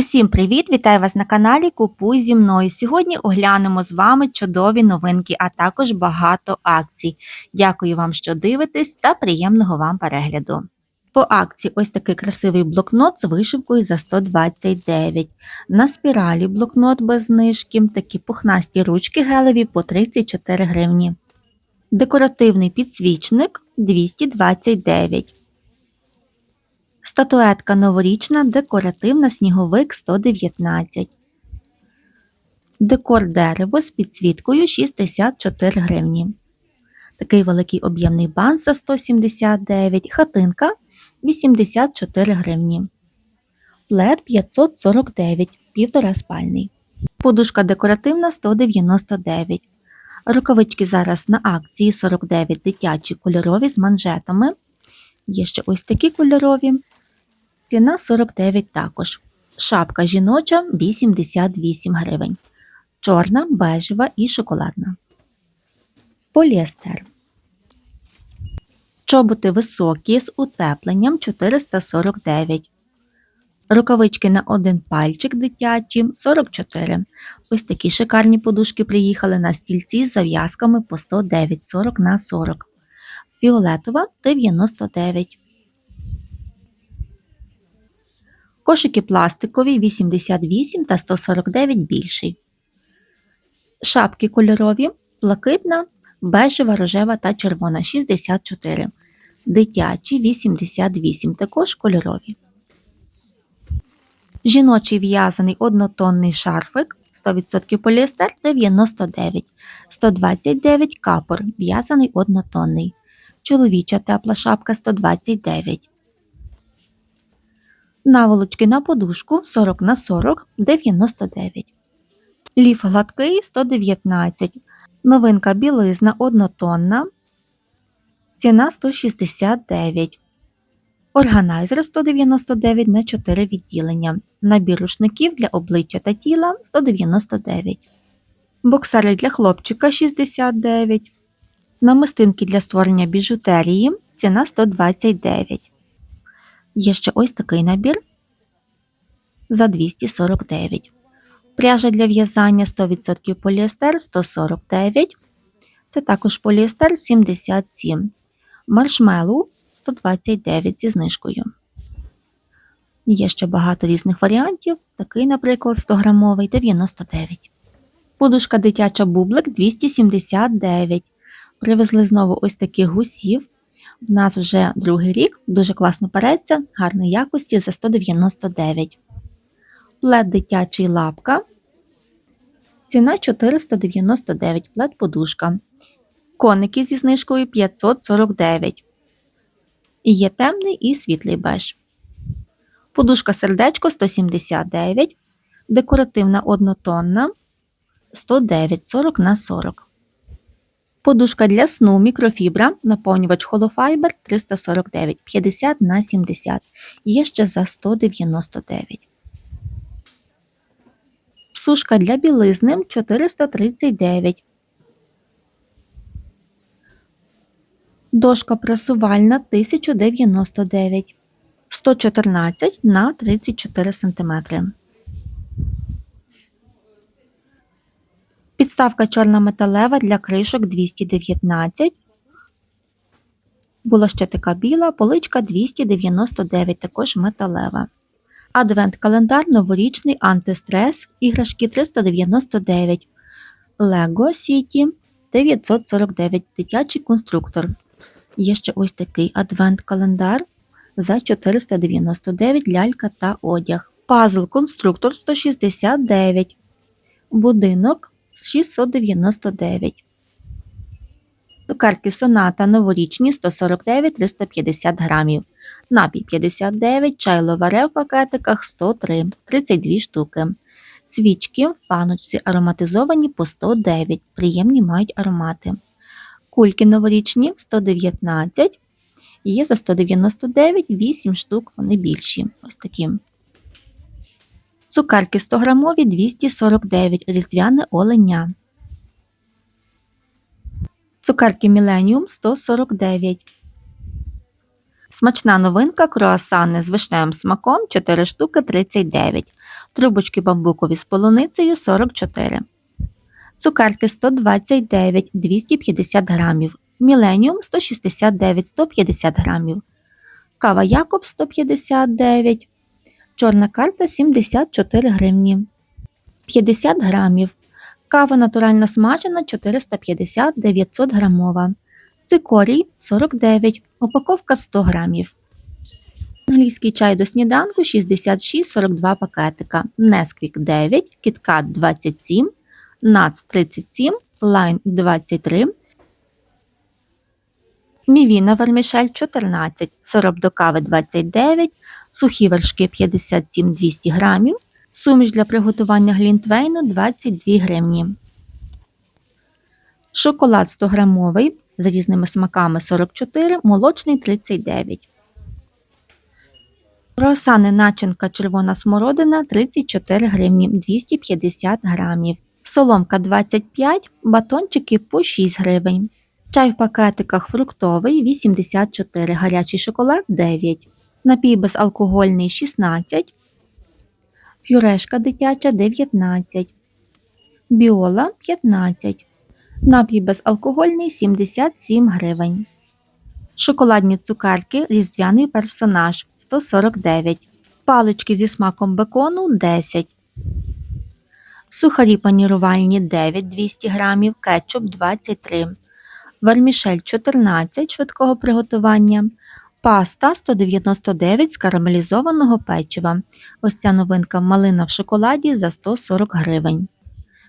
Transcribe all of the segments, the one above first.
Усім привіт! Вітаю вас на каналі Купуй зі мною. Сьогодні оглянемо з вами чудові новинки, а також багато акцій. Дякую вам, що дивитесь, та приємного вам перегляду. По акції ось такий красивий блокнот з вишивкою за 129. На спіралі блокнот без знижки, такі пухнасті ручки гелеві по 34 гривні. Декоративний підсвічник 229. Статуетка новорічна, декоративна сніговик 119. Декор дерево з підсвіткою 64 гривні. Такий великий об'ємний бант за 179, хатинка 84 гривні. Плед 549, півтора спальний. Подушка декоративна 199. Рукавички зараз на акції 49 дитячі кольорові з манжетами. Є ще ось такі кольорові. Ціна 49 також. Шапка жіноча 88 гривень. Чорна, бежева і шоколадна. Поліестер. Чоботи високі з утепленням 449. Рукавички на один пальчик дитячі 44. Ось такі шикарні подушки приїхали на стільці з зав'язками по 109 40 на 40. Фіолетова 99. Кошики пластикові 88 та 149 більший. Шапки кольорові, блакитна, бежева, рожева та червона 64. Дитячі 88, також кольорові. Жіночий в'язаний однотонний шарфик 100% поліестер 99, 129 капор, в'язаний однотонний. Чоловіча тепла шапка 129. Наволочки на подушку 40 на 40 99. Ліф гладкий 119. Новинка білизна однотонна. Ціна 169. Органайзер 199 на 4 відділення. Набір рушників для обличчя та тіла 199. Боксери для хлопчика 69. Намистинки для створення біжутерії. Ціна 129. Є ще ось такий набір за 249. Пряжа для в'язання 100% поліестер 149. Це також поліестер 77. Маршмеллоу 129 зі знижкою. Є ще багато різних варіантів. Такий, наприклад, 100 грамовий 99. Подушка дитяча бублик 279. Привезли знову ось таких гусів. В нас вже другий рік, дуже класно переться, гарної якості за 199. Плед дитячий лапка. Ціна 499 плед подушка. Коники зі знижкою 549. І є темний і світлий беж. Подушка сердечко 179. Декоративна однотонна 109 40 на 40. Подушка для сну мікрофібра, наповнювач холофайбер 349 50 на 70. Є ще за 199. Сушка для білизни 439. Дошка пресувальна 1099. 114 на 34 см. Підставка чорна металева для кришок 219. Була ще така біла, поличка 299, також металева. Адвент-календар новорічний антистрес, іграшки 399. Lego City 949 дитячий конструктор. Є ще ось такий адвент-календар за 499 лялька та одяг. Пазл конструктор 169. Будинок 699. Цукерки соната новорічні 149 350 грамів. Напій 59, чай ловаре в пакетиках 103, 32 штуки. Свічки в паночці ароматизовані по 109, приємні мають аромати. Кульки новорічні 119, є за 199, 8 штук, вони більші. Ось такі. Цукерки 100 грамові 249 різдвяне оленя. Цукерки Міленіум 149. Смачна новинка круасани з вишневим смаком 4 штуки 39. трубочки бамбукові з полуницею 44, цукерки 129 250 грамів, Міленіум 169 150 грамів, кава Якоб 159, чорна карта 74 гривні, 50 грамів, кава натуральна смажена 450 900 грамова, цикорій 49, упаковка 100 грамів. Англійський чай до сніданку 66-42 пакетика, Несквік 9, Кіткат 27, Нац 37, Лайн 23, Мівіна вермішель 14, сироп до кави 29, сухі вершки 57-200 грамів, суміш для приготування глінтвейну 22 гривні. Шоколад 100 грамовий з різними смаками 44, молочний 39. Круасани начинка червона смородина 34 гривні 250 грамів. Соломка 25, батончики по 6 гривень. Чай в пакетиках фруктовий 84, гарячий шоколад 9. Напій безалкогольний 16. Пюрешка дитяча 19. Біола 15. Напій безалкогольний 77 гривень. Шоколадні цукерки Різдвяний персонаж 149. Палички зі смаком бекону 10. Сухарі панірувальні 9 200 грамів, кетчуп 23. Вермішель 14 швидкого приготування. Паста 199 з карамелізованого печива. Ось ця новинка малина в шоколаді за 140 гривень.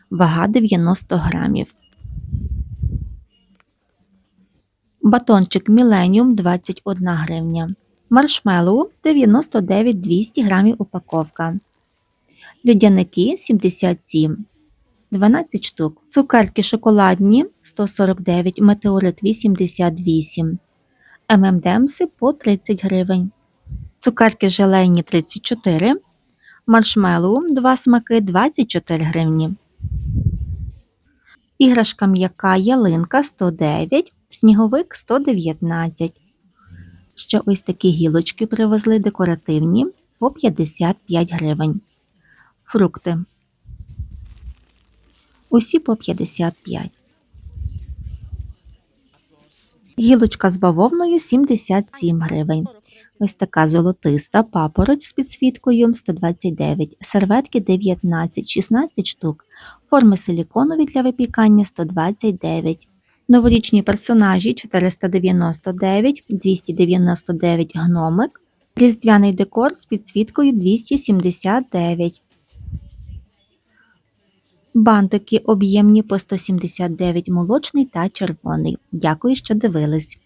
Вага 90 грамів. Батончик Millennium 21 гривня. Маршмеллоу 99 200 грамів упаковка. Людяники 77 12 штук. Цукерки шоколадні 149, метеорит 88. ММДемси по 30 гривень. Цукерки желейні 34. Маршмеллоу 2 смаки 24 гривні. Іграшка м'яка ялинка 109, сніговик 119. Ще ось такі гілочки привезли декоративні по 55 гривень. Фрукти. Усі по 55. Гілочка з бавовною 77 гривень. Ось така золотиста папороть з підсвіткою 129, серветки 19, 16 штук, форми силіконові для випікання 129, новорічні персонажі 499, 299 гномик, різдвяний декор з підсвіткою 279. Бантики об'ємні по 179 молочний та червоний. Дякую, що дивились.